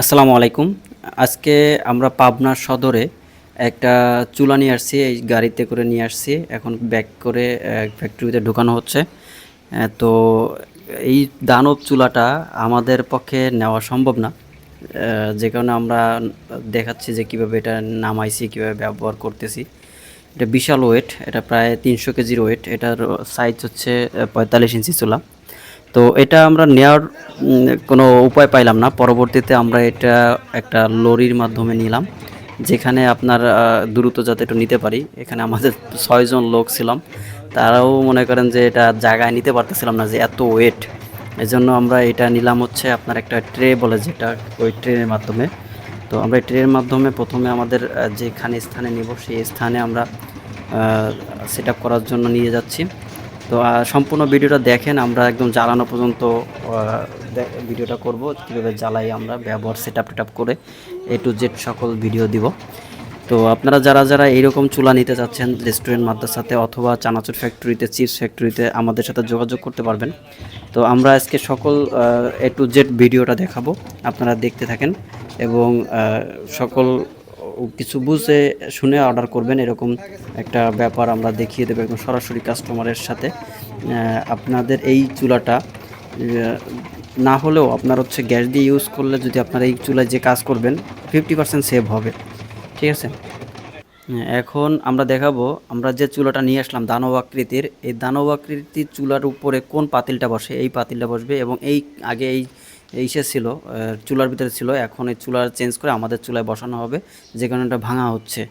আসসালামু আলাইকুম। আজকে আমরা পাবনা সদরে একটা চুলা নিয়ে আসছি, এই গাড়িতে করে নিয়ে আসছি। এখন ব্যাক করে ফ্যাক্টরিতে ঢোকানো হচ্ছে। তো এই দানব চুলাটা আমাদের পক্ষে নেওয়া সম্ভব না। যে কারণে আমরা দেখাচ্ছি যে কীভাবে এটা নামাইছি, কীভাবে ব্যবহার করতেছি। এটা বিশাল ওয়েট এটা প্রায় তিনশো কেজির ওয়েট এটার সাইজ হচ্ছে পঁয়তাল্লিশ ইঞ্চি চুলা। তো এটা আমরা নেওয়ার কোনো উপায় পাইলাম না। পরবর্তীতে আমরা এটা একটা লরির মাধ্যমে নিলাম, যেখানে আপনার দ্রুত যাতে একটু নিতে পারি। এখানে আমাদের ছয়জন লোক ছিলাম। তারাও মনে করেন যে এটা জায়গায় নিতে পারতেছিলাম না, যে এত ওয়েট এই জন্য আমরা এটা নিলাম হচ্ছে আপনার একটা ট্রে বলে যেটা ওই ট্রেনের মাধ্যমে। তো আমরা ট্রেনের মাধ্যমে প্রথমে আমাদের যেখানে স্থানে নিব, সেই স্থানে আমরা সেট করার জন্য নিয়ে যাচ্ছি। তো সম্পূর্ণ ভিডিওটা দেখেন, আমরা একদম জ্বালানো পর্যন্ত ভিডিওটা করব, কীভাবে জ্বালাই আমরা ব্যবহার সেট আপ করে এ টু জেড সকল ভিডিও দিব। তো, আপনারা যারা যারা এইরকম চুলা নিতে চাচ্ছেন রেস্টুরেন্ট মাদ্রাসাতে অথবা চানাচুর ফ্যাক্টরিতে চিপস ফ্যাক্টরিতে আমাদের সাথে যোগাযোগ করতে পারবেন। তো, আমরা আজকে সকল এ টু জেড ভিডিওটা দেখাবো, আপনারা দেখতে থাকেন এবং সকল কিছু বুঝে শুনে অর্ডার করবেন, এরকম একটা ব্যাপার আমরা দেখিয়ে দেবো একদম সরাসরি কাস্টমারের সাথে। আপনাদের এই চুলাটা না হলেও আপনার হচ্ছে গ্যাস দিয়ে ইউজ করলে যদি আপনার এই চুলায় যে কাজ করবেন ফিফটি পার্সেন্ট সেভ হবে। ঠিক আছে? এখন আমরা দেখাবো, আমরা যে চুলাটা নিয়ে আসলাম দানব আকৃতির, এই দানব আকৃতির চুলার উপরে কোন পাতিলটা বসে? এই পাতিলটা বসবে এবং এই, আগে এই এইসে ছিল চুলার ভিতরে ছিল, এখন এই চুলার চেঞ্জ করে আমাদের চুলায় বসানো হবে, যে কারণে এটা ভাঙা হচ্ছে,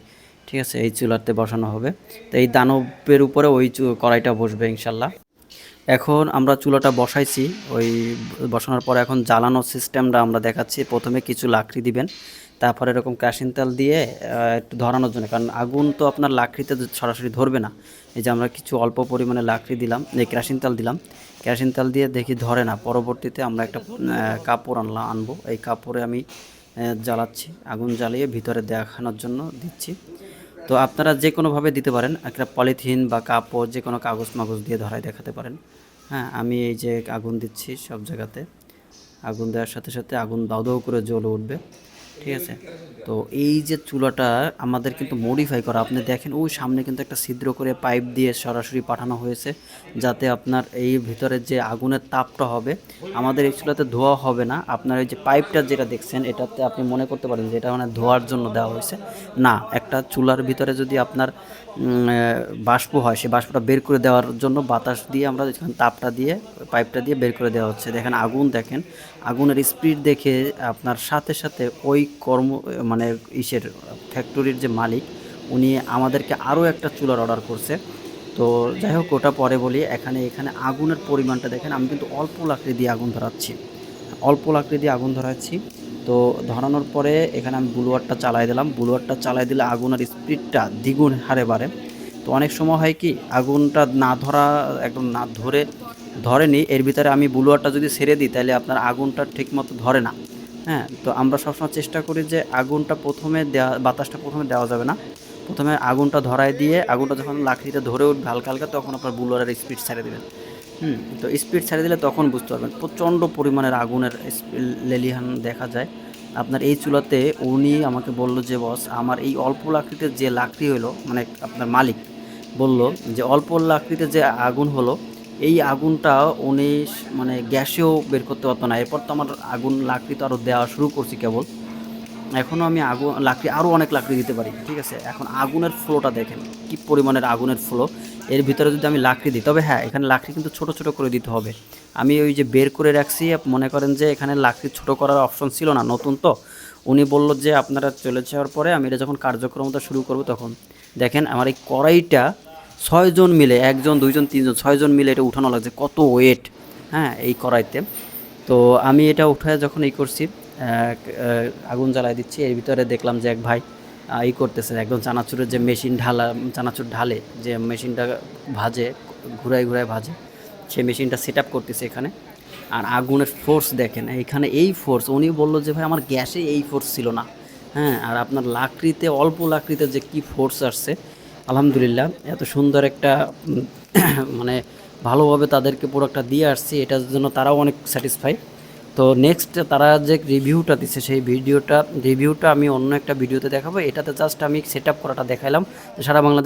ঠিক আছে, এই চুলাতে বসানো হবে। তো এই দানবের উপরে ওই কড়াইটা বসবে ইনশাল্লাহ। এখন আমরা চুলাটা বসাইছি, ওই বসানোর পরে এখন জ্বালানোর সিস্টেমটা আমরা দেখাচ্ছি। প্রথমে কিছু লাকড়ি দিবেন, তারপরে এরকম ক্যাশিন তেল দিয়ে একটু ধরানোর জন্য, কারণ আগুন তো আপনার লাকড়িতে সরাসরি ধরবে না। এই যে আমরা কিছু অল্প পরিমাণে লাকড়ি দিলাম, এই ক্যাশিন তেল দিলাম ক্যাশিন তেল দিয়ে দেখি ধরে না। পরবর্তীতে আমরা একটা কাপড় আনলা, আনব। এই কাপড়ে আমি জ্বালাচ্ছি। আগুন জ্বালিয়ে ভিতরে দেখানোর জন্য দিচ্ছি। তো আপনারা যে কোনোভাবে দিতে পারেন। একটা পলিথিন বা কাপড় যে কোনো কাগজ মাগজ দিয়ে ধরায় দেখাতে পারেন। হ্যাঁ আমি এই যে আগুন দিচ্ছি সব জায়গাতে। আগুন দেওয়ার সাথে সাথে আগুন দাউ দাউ করে জ্বলে উঠবে। ঠিক আছে? তো এই যে চুলাটা আমাদের কিন্তু মডিফাই করা। আপনি দেখেন, ওই সামনে কিন্তু একটা ছিদ্র করে পাইপ দিয়ে সরাসরি পাঠানো হয়েছে, যাতে আপনার এই ভিতরে যে আগুনের তাপটা হবে, আমাদের এই চুলাতে ধোয়া হবে না। আপনার এই যে পাইপটা যেটা দেখছেন, এটাতে আপনি মনে করতে পারেন যে এটা মানে ধোয়ার জন্য দেওয়া হয়েছে। না, একটা চুলার ভিতরে যদি আপনার বাষ্প হয়, সেই বাষ্পটা বের করে দেওয়ার জন্য বাতাস দিয়ে আমরা তাপটা দিয়ে পাইপটা দিয়ে বের করে দেওয়া হচ্ছে। দেখেন, আগুন দেখেন, আগুনের স্পিড দেখে আপনার সাথে সাথে ওই কর্ম মানে ইসের ফ্যাক্টরির যে মালিক, উনি আমাদেরকে আরও একটা চুলার অর্ডার করছে। তো যাই হোক, ওটা পরে বলি, এখানে এখানে আগুনের পরিমাণটা দেখেন, আমি কিন্তু অল্প লাকড়ি দিয়ে আগুন ধরাচ্ছি। অল্প লাকড়ি দিয়ে আগুন ধরাচ্ছি। তো ধরানোর পরে এখানে আমি বুলুয়ারটা চালাই দিলাম। বুলুয়ারটা চালাই দিলে আগুনের স্পিডটা দ্বিগুণ হারে বাড়ে। তো অনেক সময় হয় কি, আগুনটা না ধরা, একদম না ধরে, ধরেনি, এর ভিতরে আমি বুলুয়ারটা যদি ছেড়ে দিই, তাহলে আপনার আগুনটা ঠিকমতো ধরে না। হ্যাঁ তো আমরা সবসময় চেষ্টা করি যে আগুনটা প্রথমে দেওয়া বাতাসটা প্রথমে দেওয়া যাবে না। প্রথমে আগুনটা ধরায় দিয়ে, আগুনটা যখন লাকড়িতে ধরে উঠবে হালকা হালকা, তখন আপনার বুলুয়ারের স্পিড ছেড়ে দেবেন। হুম, তো স্পিড ছেড়ে দিলে তখন বুঝতে পারবেন। প্রচণ্ড পরিমাণের আগুনের লেলিহান দেখা যায়। আপনার এই চুলাতে উনি আমাকে বলল যে, বস, আমার এই অল্প লাকড়িতে যে লাকড়ি হলো মানে আপনার মালিক বলল যে, অল্প লাকড়িতে যে আগুন হলো এই আগুনটা উনি মানে গ্যাসেও বের করতে পারতো না। এরপর তো আমার আগুন, লাকড়ি তো আরও দেওয়া শুরু করছি কেবল। এখনও আমি আগুন, লাকড়ি আরও অনেক লাকড়ি দিতে পারি, ঠিক আছে? এখন আগুনের ফ্লোটা দেখেন, কি পরিমাণের আগুনের ফ্লো। এর ভিতরে যদি আমি লাকড়ি দিই, তবে হ্যাঁ এখানে লাকড়ি কিন্তু ছোট ছোট করে দিতে হবে। আমি ওই যে বের করে রাখছি মনে করেন যে এখানে লাকড়ি ছোট করার অপশন ছিল না, নতুন তো। উনি বলল যে আপনারা চলে যাওয়ার পরে আমি এটা যখন কার্যক্রমতা শুরু করব তখন। দেখেন, আমার এই কড়াইটা ছয়জন মিলে একজন দুইজন তিনজন ছয়জন মিলে এটা উঠানো লাগছে। কত ওয়েট হ্যাঁ এই কড়াইতে। তো আমি এটা উঠায় যখন এই করছি আগুন জ্বালাই দিচ্ছি এর ভিতরে দেখলাম যে এক ভাই আহ, ই করতেছে একদম চানাচুরের যে মেশিন ঢালা চানাচুর ঢালে যে মেশিনটা ভাজে ঘুরায় ঘুরায় ভাজে সেই মেশিনটা সেট আপ করতেছে এখানে। আর আগুনের ফোর্স দেখেন এখানে এই ফোর্স উনি বলল যে ভাই আমার গ্যাসে এই ফোর্স ছিল না। হ্যাঁ আর আপনার লাকড়িতে অল্প লাকড়িতে যে কি ফোর্স আসছে আলহামদুলিল্লাহ, এত সুন্দর একটা মানে ভালোভাবে তাদেরকে প্রোডাক্টটা দিয়ে আসছি, এটার জন্য তারাও অনেক স্যাটিসফাই তো নেক্সট তারা যে রিভিউটা দিচ্ছে সেই ভিডিওটা রিভিউটা আমি অন্য একটা ভিডিওতে দেখাবো। এটাতে জাস্ট আমি সেট আপ করাটা দেখাইলাম। সারা বাংলাদেশ